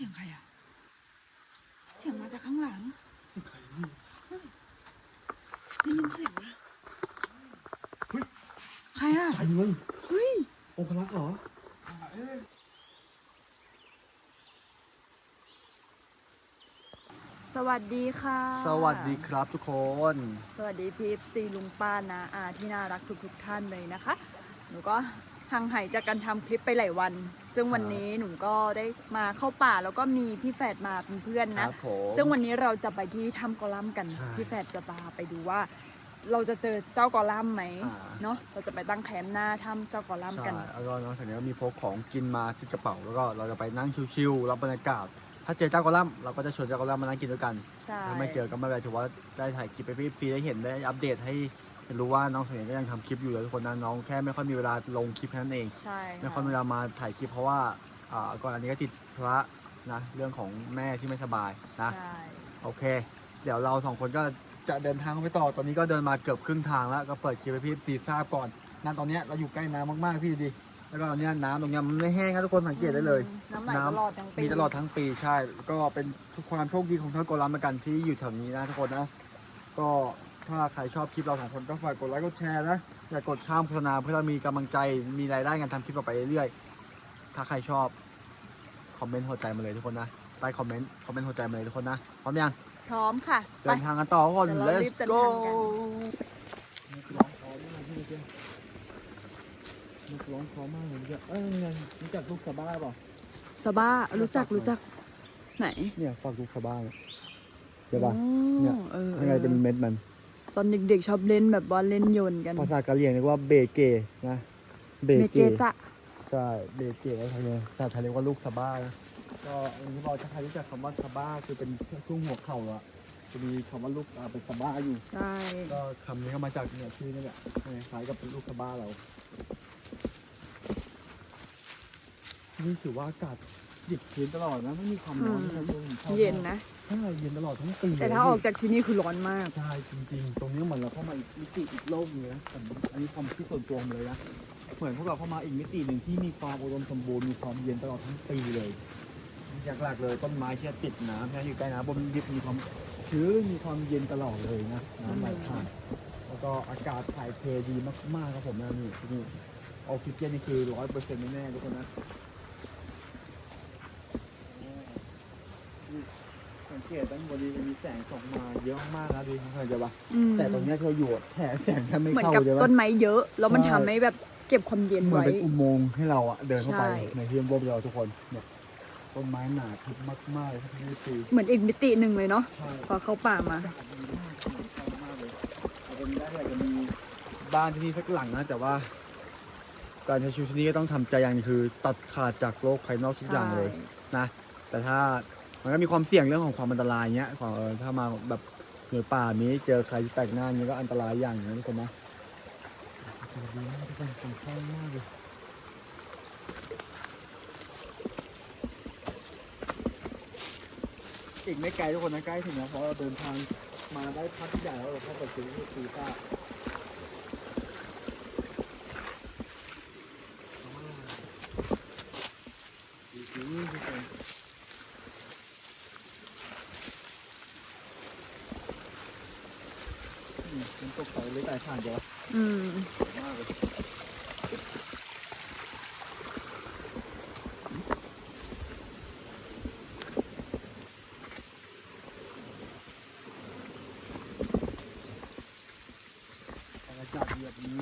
สียงใครอะเสียงมาจากข้างหลังใครนี่ได้ยินเสียงนะเฮ้ยใครอะใครเงินเฮ้ยองคลักษ์เหรอสวัสดีค่ะ สวัสดีครับทุกคน สวัสดีพีฟซีลุงป้านะอาที่น่ารักทุกๆท่านเลยนะคะ หนูก็ห่างหายจากการทำคลิปไปหลายวัน ซึ่งวันนี้หนูก็ได้มาเข้าป่าแล้วก็มีพี่แฝดมาเป็นเพื่อนคนะรับผมซึ่งวันนี้เราจะไปที่ถ้ำกอลัมน์กัน ใช่พี่แฝดจะพาไปดูว่า เราจะเจอเจ้ากอลัมน์ไหมอ่า เนาะเราจะไปตั้งแคมป์หน้าถ้ำเจ้ากอลัมน์ใช่กัน แล้วก็นอกจากนี้ก็มีพกของกินมาที่กระเป๋า แล้วก็เราจะไปนั่งชิวๆรับบรรยากาศ ถ้าเจอเจ้ากอลัมน์เราก็จะชวนเจ้ากอลัมน์มานั่งกินด้วยกัน ใช่ถ้าไม่เจอก็ไม่เป็นไรถือว่าได้ถ่ายคลิปไปพี่ฟรีได้เห็นได้อัปเดตให้ รู้ว่าน้องเสนียก็ยังทำคลิปอยู่เลยทุกคนนะน้องแค่ไม่ค่อยมีเวลาลงคลิปแค่นั้นเอง ใช่ไม่ค่อยมีเวลามาถ่ายคลิปเพราะว่าอ่าก่อนอันนี้ก็ติดธุระนะเรื่องของแม่ที่ไม่สบายนะ ใช่โอเค เดี๋ยวเราสองคนก็จะเดินทางไปต่อ ตอนนี้ก็เดินมาเกือบครึ่งทางแล้ว ก็เปิดคลิปให้พี่ซีทราบก่อนนั่นตอนเนี้ยเราอยู่ใกล้น้ำมากๆพี่ดูดิ แล้วก็ตอนเนี้ยน้ำตรงเนี้ยมันไม่แห้งครับทุกคนสังเกตได้เลย น้ำไหลน้ำตลอดทั้งปีมีตลอดทั้งปีใช่ ก็เป็นความโชคดีของท่านโกลัมเหมือนกันที่อยู่แถวนี้นะทุกคนนะ ก็ ถ้าใครชอบคลิปเราสองคนก็ฝากกดไลค์กดแชร์นะ อย่ากดข้ามโฆษณาเพื่อเรามีกำลังใจมีรายได้กันทำคลิปต่อไปเรื่อยๆ ถ้าใครชอบ คอมเมนต์หัวใจมาเลยทุกคนนะใต้คอมเมนต์คอมเมนต์หัวใจมาเลยทุกคนนะพร้อมยังพร้อมค่ะเดิไปนทางกันต่อก่อนเดี๋ยวเรารีบ let's เดิน go ทางกัน มันร้องคอมากพี่เจ้มันร้องคอมากเลยเจ้เอ้ยไงรู้จักลูกสะบ้าเปล่า สบ้ารู้จักรู้จัก ไหนเนี่ยฝากลูกสะบ้าเนี่ยเดี๋ยวป่ะอ๋อเนี่ยเออข้างในเป็นเม็ดมัน ตอนเด็กๆชอบเล่นแบบว่าเล่นโยนกัน ภาษากะเหรี่ยงเรียกว่าเบเกนะ เบเมเกเกตะใช่เบเกแล้วทำไงภาษาไทยเรียกว่าลูกสะบ้านะก็อย่างที่บอกถ้าใครรู้จักคำว่าสะบ้าคือเป็นช่วงหัวเข่าอะจะมีคำว่าลูกอ่าเป็นสะบ้าอยู่ ใช่ ก็คำนี้ก็มาจากเนี่ยชื่อนี่แหละคล้ายกับเป็นลูกสะบ้าเรา นี่ถือว่าอากาศ ดิบชื้นตลอดนะไม่มีความร้อนนะผมชอบมากเย็นนะ ใช่เย็นตลอดทั้งปีแต่ถ้าออกจากที่นี่คือร้อนมาก ใช่จริงๆ ตรงนี้เหมือนเราเข้ามาอีกมิติอีกโลกหนึงนะแต่อันนี้ความคิดส่วนตัวผมเลยนะเหมือนพวกเราเข้ามาอีกมิติหนึ่งที่มีความอุดมสมบูรณ์มีความเย็นตลอดทั้งปีเลยอย่างหลักเลยต้นไม้ที่ติดน้ำที่อยู่ใกล้น้ำบนดิบมีความชื้นมีความเย็นตลอดเลยนะน้ำไหลผ่านแล้วก็อากาศถ่ายเทดีมากๆครับผมนะนี่ที่นี่ออกซิเจนนี่คือร้อยเปอร์เซ็นต์แน่ๆทุกคนนะ สัง เกตด้านบนนี้จะมีแสงส่องมาเยอะมากนะดูเข้าใจปะอืมแต่ตรงเนี้ยที่เราอยู่อะแถแสงแทบไม่เหมือนเข้ากับเลยต้ปะนไม้เยอะ แล้วมันใช่ ทำให้แบบเก็บความเย็นเหมือนไว้ เป็นอุโมงค์ให้เราอะเดินเข้าไปใช่ ในที่ร่มเราทุกคนเนี่ยต้นไม้หนาทึบมากๆเลยที่นี่คือเหมือนอีกมิติหนึ่งเลยเนาะใช่พอเข้าป่ามา อากาศดีมากชอบมากเลยเอาเป็นได้อยากจะมีบ้านที่นี่สักหลังนะแต่ว่า การใช้ชีวิตที่นี่ก็ต้องทำใจอย่างหนึงคือ ตัดขาดจากโลกภายนอกทุกอย่างเลย นะแต่ถ้า มันก็มีความเสี่ยงเรื่องของความอันตรายเงี้ยของเออถ้ามาแบบเหนือป่านี้เจอใครแปลกหน้านี้ก็อันตรายอย่างนึงนะทุกคนนะดีมากทุกคนผมชอบมากเลยอีกไม่ไกลทุกคนนะใกล้ถึงแล้วเพราะเราเดินทางมาได้พักใหญ่แล้วเราเข้าไปซื้อที่ซีซ่าดีจริงทุกคน อื มันตกใส่เลยแต่ผ่านเดียวอืมมากเลยบรรยากาศแบบนี้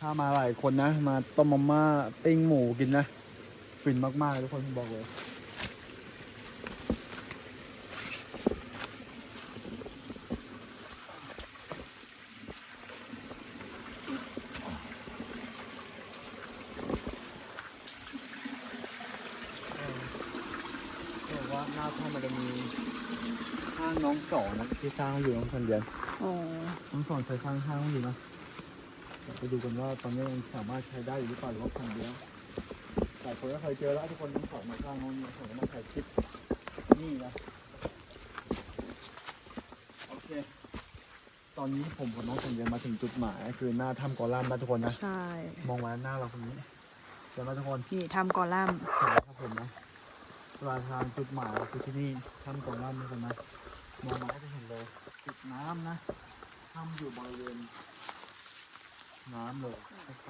ถ้ามาหลายคนนะ มาต้มมาม่าปิ้งหมูกินนะ ฟินมากๆเลยทุกคนบอกเลย บอกว่าหน้าถ้ำมันจะมีห้างน้ องสอนนะที่สร้างอยู่น้องคนเดียวอ๋อน้องสอนเคยสร้างห้างอยู่นะเดี๋ยวไปดูกันว่าตอนนี้ยังสามารถใช้ได้อยู่หรือเปล่าหรือว่าพังเดียวหลายคนก็เคยเจอแล้วทุกคนน้องสอนมาสร้างน้องเนี่ยผมก็มาถ่ายคลิปนี่นะโอเค ตอนนี้ผมกับน้องคนเดียวมาถึงจุดหมายก็คือหน้าถ้ำกอลัมน์นะทุกคนนะใช่มองมาหน้าเราตรงนี้เดี๋ยวนะทุกคนนี่ทำกอลัมน์เห็นไหมครับผมนะปลายทางจุดหมายคือที่นี่ถ้ำกองล่ำนี่คนนะ มองมาก็จะเห็นเลยจุดน้ำนะถ้ำอยู่บริเวณน้ำเลย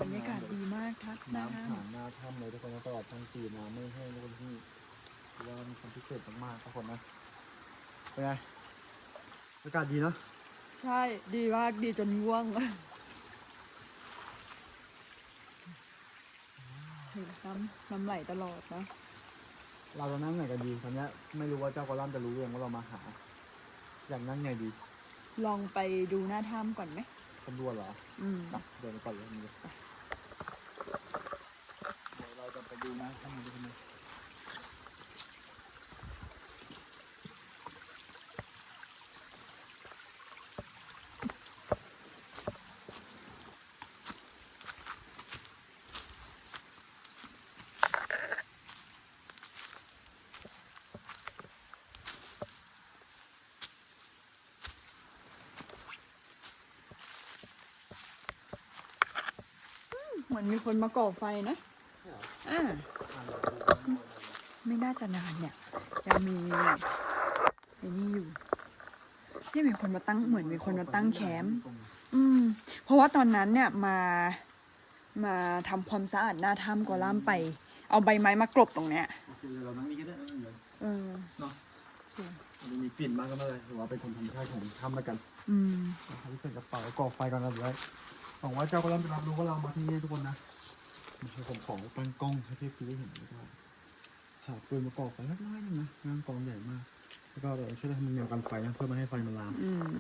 บรรยากาศดีมากทักนะน้ำผ่านหน้าถ้ำเลยทุกคนนะตลอดทั้งปีน้ำไม่แห้งทุกคนที่นี่ถือว่ามีความพิเศษมากๆทุกคนนะเป็นไงอากาศดีเนาะใช่ดีมากดีจนง่วงเห็นน้ำน้ำไหลตลอดนะเราจะนั่งไหนกันดีตอนเนี้ยไม่รู้ว่าเจ้ากอลัมจะรู้เรื่องว่าเรามาหา อยากนั่งไงดีลองไปดูหน้าถ้ำก่อนไหมตำรวจเหรออืมไปเดินไปก่อนเลยมึงเดี๋ยวเราจะไปดูนะถ้ามันจะเป็นไง เห มือนมีคนมาก่อไฟนะอ่าไม่น่าจะนานเนี่ยยังมีไอ้นี่อยู่นี่มีคนมาตั้งเหมือนมีคนมาตั้งแคมป์อืม เพราะว่าตอนนั้นเนี่ยมามาทำความสะอาดหน้าถ้ำกอล่ามไป เอาใบไม้มากลบตรงเนี้ยโอเคเรานั่งนี่ก็ได้เดี๋ยวเออเนาะใช่มันมีกลิ่นมากก็ไม่เป็นไรถือว่าเป็นคนธรรมชาติของถ้ำแล้วกัน อืมทำที่เป็นกระเป๋าก่อไฟก่อนนะเดี๋ยวไว้ หวังว่าเจ้ากอลัมจะรับรู้ว่าเรามาที่นี่ทุกคนนะมีผมขอตั้งกล้องให้พี่พีได้เห็นด้วยหาฟืนมาก่อไฟเล็กน้อยนึงนะงานกองใหญ่มาก แล้วก็เดี๋ยวช่วยทำแนวกันไฟนะเพื่อไม่ให้ไฟมันลามอืม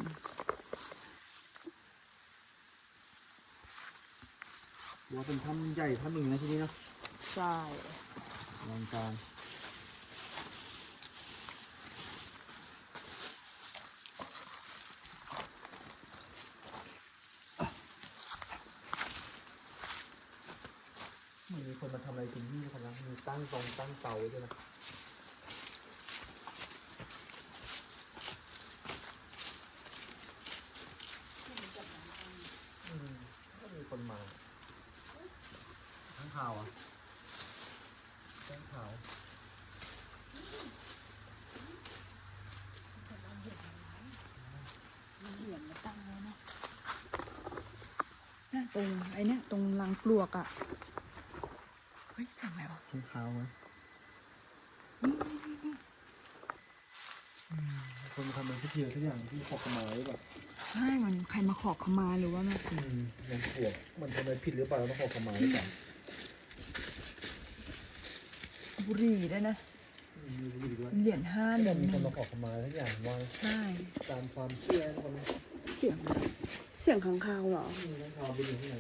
ถือว่าเป็นถ้ำใหญ่ถ้ำหนึ่งนะที่นี่นะใช่อลังการเหมือนมี คนมาทำอะไรกินที่คนนะมีตั้งตรงตั้งเตาไว้ด้วยนะอืมก็มีคนมาทั้งข่าวอะทั้งข่าวมีเหรียญมาตั้งไว้นะน่ะตรงไอ้เนี่ยตรงรังปลวกอะเฮ้ยเสียงอะไรวะทั้งข่าวไหมคนมาทำเป็นพิธีอะไรสักอย่างที่ขอขมาหรือเปล่าใช่มันใครมาขอขมาหรือว่ามันอืมยังขวบมันทำอะไรผิดหรือเปล่าต้องขอขมาหรือเปล่าบุหรี่ด้วยนะอืมมีบุหรี่ด้วยเหรียญห้าเหที่รียเราญมีหคนนึ่งมาขอขมาสักอย่างว่าใช่ตามความเชื่อคนเสียงอะไรเสียงข้างคาวเหรอมีทั้งข่าวไปอยู่ที่ไห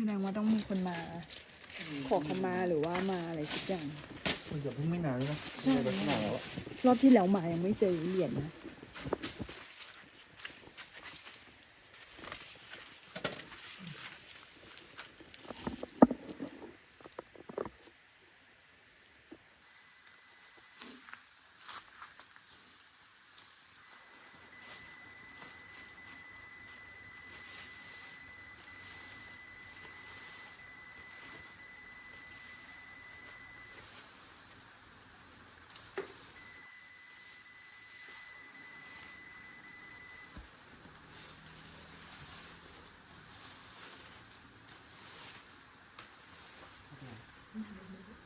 แสดงว่าต้องมีคนมา ขอขมาหรือว่ามาอะไรสักอย่างมันจะเพิ่งไม่นานเลยนะใช่ไม่ได้ขนาดแล้วอะรอบที่แล้วมายังไม่เจอเหรียญนะ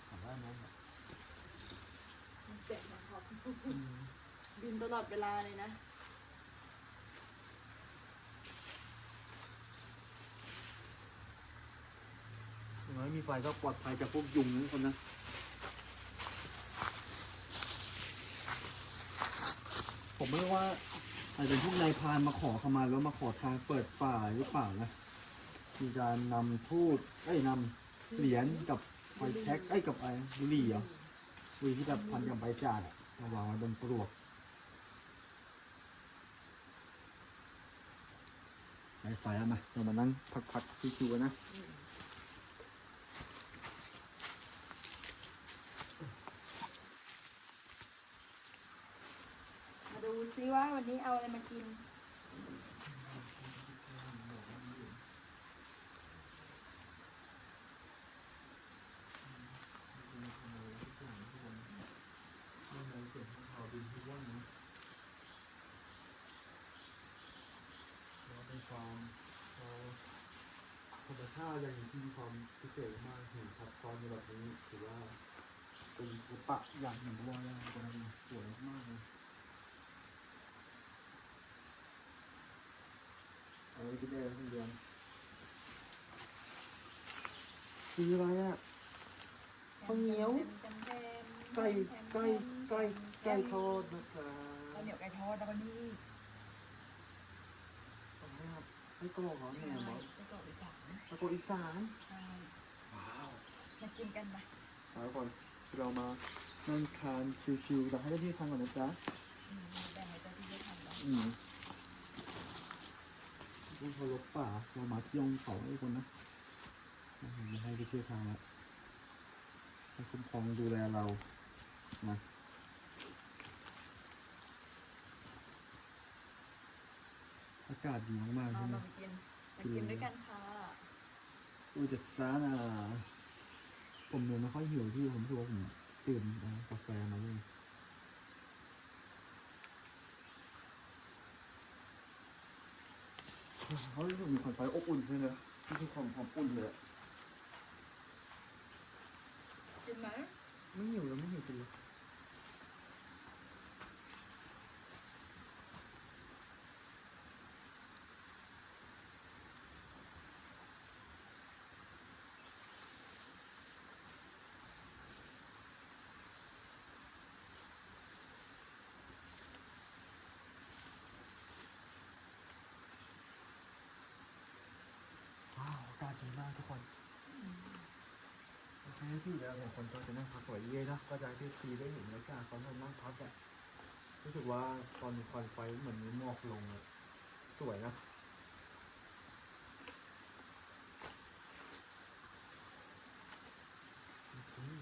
ถามว่าน้อง บิน ตลอดเวลาเลยนะ อย่างน้อยมีไฟก็ปลอดภัยจากพวกยุงนะคนนะ ผมไม่รู้ว่าอาจจะพวกนายพรานมาขอเข้ามาแล้วมาขอทางเปิดป่าหรือเปล่านะ มีการนำทูตเอ้ยนำเหรียญกับไฟแท็กเอ้ยกับไอ้บุหรี่เหรอบุหรี่ที่แบบพันกับใบจากอะมาวางไว้บนปลวก ไปไฟแล้วมาเรามานั่งพักๆชิวๆกันนะมาดูซิว่าวันนี้เอาอะไรมากิน ย่างที่มีความพิเศษมากเห็นทับซ้อนในแบบนี้ถือว่าเป็นศิลปะอย่างหนึ่งว่าได้ตรงนี้สวยมากเลยเอาไว้กินได้แล้วทุกเดือนคืออะไรอะข้าวเหนียวไก่ไก่ไก่ไก่ทอดนะครับข้าวเหนียวไก่ทอดแล้วก็นี่ รับไส้กรอกเหรอใช่แม่เหรอไส้กรอกอีสานไส้กรอกอีสานใช่ว้าวมากินกันไหมเอาละก่อนเรามานั่งทานชิวๆแต่ให้ได้ที่ทานก่อนนะจ๊ะอืมแบ่งให้เจ้าที่ได้ทำแล้วอืมต้องเคารพป่าเรามาที่ยองเขาไอ้คนนะไม่ให้ไปเชื่อทางแล้วให้คุ้มครองดูแลเรานะ อากาศดีมากๆเอาใช่ไหมมากินมากินด้วยกันค่ะอูจะซานาผมเนี่ยไม่ค่อยหิวที่ผมรู้สึกว่าผมตื่นเอากาแฟมาเลยเขารู้สึกมีความไฟอบอุ่นขึ้นเลยนี่คือความความอุ่นเลยอะกินไหมไม่หิวแล้วไม่หิวจริงเลยว้าวอากาศดีมากทุกคน โอ เคที่แล้วเนี่ยคนก็จะนั่งพักสวยเย่นะก็จะให้พี่ซีได้เห็นบรรยากาศตอนเรานั่งพักอะรู้สึกว่าตอนมีควันไฟเหมือนมีหมอกลงอะสวยนะอืม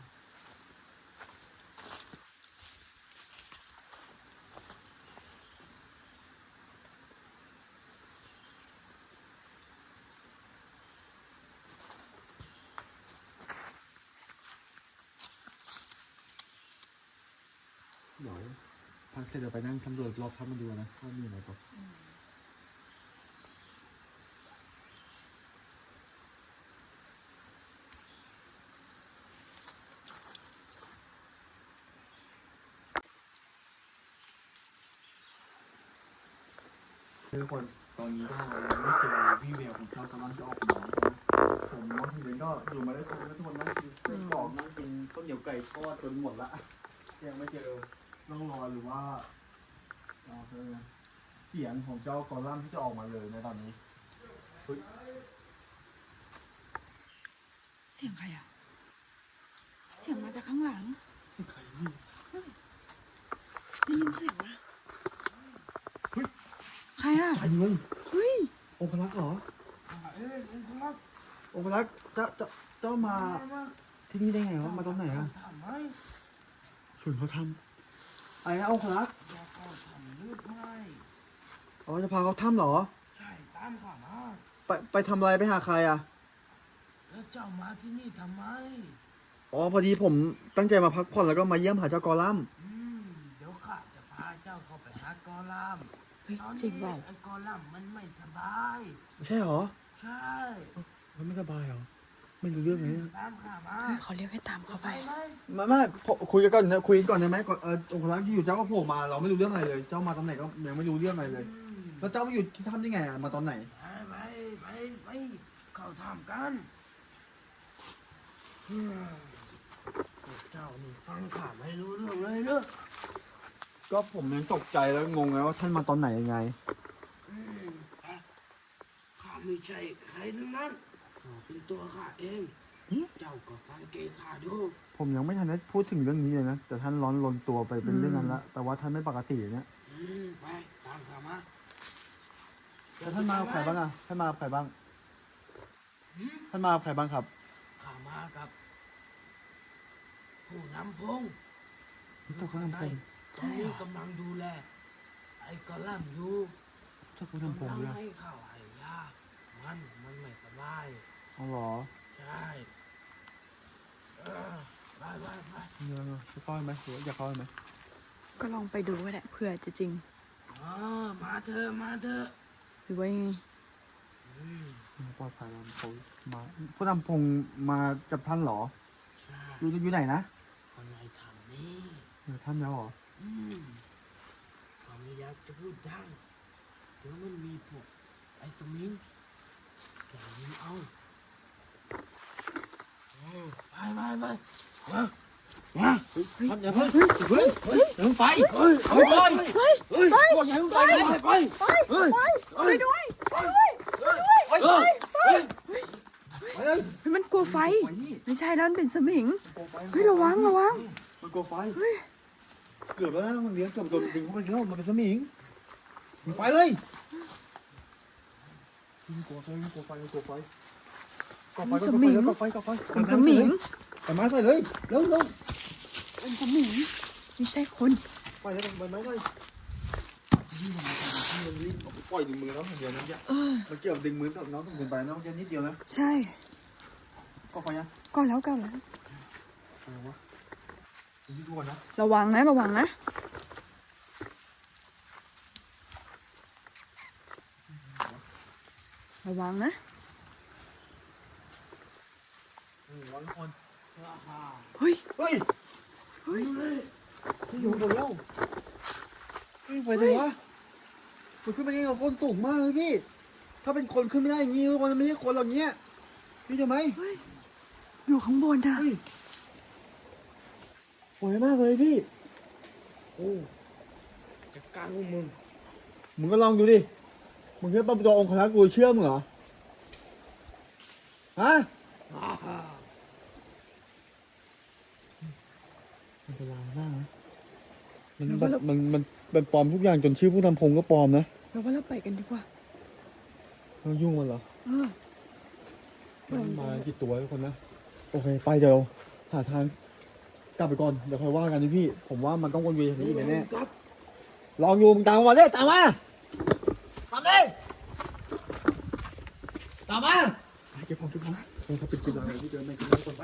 เดี๋ยวพักเสร็จเดี๋ยวไปนั่งสำรวจรอบถ้ำมาดูนะว่ามีอะไรบ้างทุกคนตอนนี้ก็ยังไม่เจอพี่เวลของเขากำลังจะออกมานะผมน้องที่เรนก็อยู่มาได้ทุกคนทุกคนนั่งกินไส้กรอกนั่งกินข้าวเหนียวไก่ทอดจนหมดละยังไม่เจอ ร่องรอยหรือว่าเอาเถอะนะเสียงของเจ้ากอลัมน์ที่จะออกมาเลยในตอนนี้เฮ้ยเสียงใครอะ เสียงมาจากข้างหลัง ใครนี่ได้ยินเสียงไหมเฮ้ย ใครอะ ใครเลยเฮ้ย องคลักษ์เหรอเอ้ยองค์รักองคลักษ์เจ้าเจ้าเจ้ามาที่นี่ได้ไงวะมาตอนไหนอะทำไมชวนเขาทำ อะไรนะองคลักษ์อยากเอาทำหรือไม่อ๋อจะพาเขาทำเหรอ ใช่ตามข้ามาไปไปทำอะไรไปหาใครอะแล้วเจ้ามาที่นี่ทำไม อ๋อพอดีผมตั้งใจมาพักผ่อนแล้วก็มาเยี่ยมหาเจ้ากอลัมน์อืม เดี๋ยวข้าจะพาเจ้าเข้าไปหากอลัมน์เฮ้ยตอนจริงนี้เปล่า ไอ้กอลัมน์มันไม่สบาย ไม่ใช่เหรอใช่ มันไม่สบายเหรอ ไม่รู้เรื่องเลยเนี่ยตามข้ามาเขาเรียกให้ตามเขาไปไหมไม่ไม่พอคุยกันก่อนนะคุยกันก่อนได้ไหมก่อนเออองครักษ์อยู่เจ้าก็โผล่มาเราไม่รู้เรื่องอะไรเลย เจ้ามาตอนไหนก็ยังไม่รู้เรื่องอะไรเลยอืมแล้วเจ้ามาอยู่ที่ถ้ำได้ไงอะมาตอนไหนไปไปไปไปเข้าทำกันอืมพวกเจ้านี่ฟังข้าไม่รู้เรื่องเลยเนอะก็ผมยังตกใจแล้วงงไงว่าท่านมาตอนไหนยังไงอืมอะข้าไม่ใช่ใครทั้งนั้น ข้าเป็นตัวข้าเอง หึ เจ้าก็ฟังเกข้าดูผมยังไม่ทันได้พูดถึงเรื่องนี้เลยนะ แต่ท่านร้อนลนตัวไปเป็นเรื่องนั้นละแต่ว่าท่านไม่ปกติเนี่ยอืมไปตามข้ามาแล้วท่านมากับใครบ้างอะท่านมากับใครบ้าง หืมท่านมากับใครบ้างครับ ข้ามากับ ผู้นำพงเจ้าผู้นำพงตอนนี้กำลังดูแล ไอ้กอลัมน์อยู่เจ้าผู้นำพงกำด้วลัยงให้ข้าวให้ยา มัน มันไม่สบายอ๋อเหรอใช่เออไปไปไปเดี๋ยวๆจะเข้าไปไหมหรือว่าจะเข้าไปไหมก็ลองไปดูก็ได้เผื่อจะจริงอ๋อมาเถอะมาเถอะหรือว่ายังไงอืมปลอดภัยแล้วเขามาผู้นำพงมากับท่านเหรอ ใช่อยู่อยู่ไหนนะคนในถ้ำนี้อยู่ท่านแล้วเหรออืมเขาไม่อยากจะพูดดังเดี๋ยวมันมีพวกไอ้สมิง อย่างนี้เอาไปไปไปมามาท่านอย่าเพิ่งอย่าเพิ่งเฮ้ยอย่าเพิ่งไปเฮ้ยเฮ้ยเฮ้ยเฮ้ยเฮ้ยบอย่าเพิ่งไปเลยไปไปไปไปไปด้วยไปด้วยเฮ้ยเฮ้ยเฮ้ยไปมันกลัวไฟ ไม่ใช่แล้วมันเป็นสมิงเฮ้ยระวังระวังมันกลัวไฟเกือบแล้วมันเลี้ยงเกือบโดนดึงเข้าไปแล้วมันเป็นสมิงมึงไปเลย มันกลัวไฟมันกลัวไฟมันกลัวไฟก่อไฟก่อไฟก่อไฟก่อไฟเป็นสมิงแต่ไม้ใส่เลยเร็วเร็วเป็นสมิงไม่ใช่คนไปเลยไปไม้เลยนี่มันมันรีบเอาไปปล่อยดึงมือน้องเดียวนะเนี่ยเออมันเกี่ยวดึงมือกับน้องตรงกันไปน้องแค่นิดเดียวนะใช่ก่อไฟยังก็แล้วกันแล้วอะไรวะนี่ดูก่อนนะระวังนะระวังนะ ระวังนะร้อนคนเฮ้ย เฮ้ย เฮ้ยนี่อยู่บนแล้วนี่ไปเลยวะมันขึ้นไปได้กับคนสูงมากเลยพี่ ถ้าเป็นคนขึ้นไม่ได้อย่างงี้มันไม่ใช่คนหรอกเนี้ยพี่จะไหมเฮ้ยอยู่ข้างบนนะเฮ้ยสวยมากเลยพี่ โอ้จัดการพวกมึง มึงก็ลองดูดิ มึงแค่ปั๊มตัวองค์คณะกูเชื่อมึงเหรอฮะอ่าฮะมันเป็นลางมากนะมันแบบมันมันมันปลอมทุกอย่างจนชื่อผู้ทำพงก็ปลอมนะเราว่าเราไปกันดีกว่าเรายุ่งมันเหรอเออมันมากี่ตัวทุกคนนะ โอเค ไปเดี๋ยวหาทางกลับไปก่อน เดี๋ยวค่อยว่ากันนะพี่ ผมว่ามันต้องวนเวียนอย่างนี้อีกแน่ครับๆลองอยู่มึงตามมาก่อนเนี่ยตามมาตามดิตามมาไปเก็บของเก็บของเออเขาปิดกินอะไรที่เจอไม่กินแล้วคนไป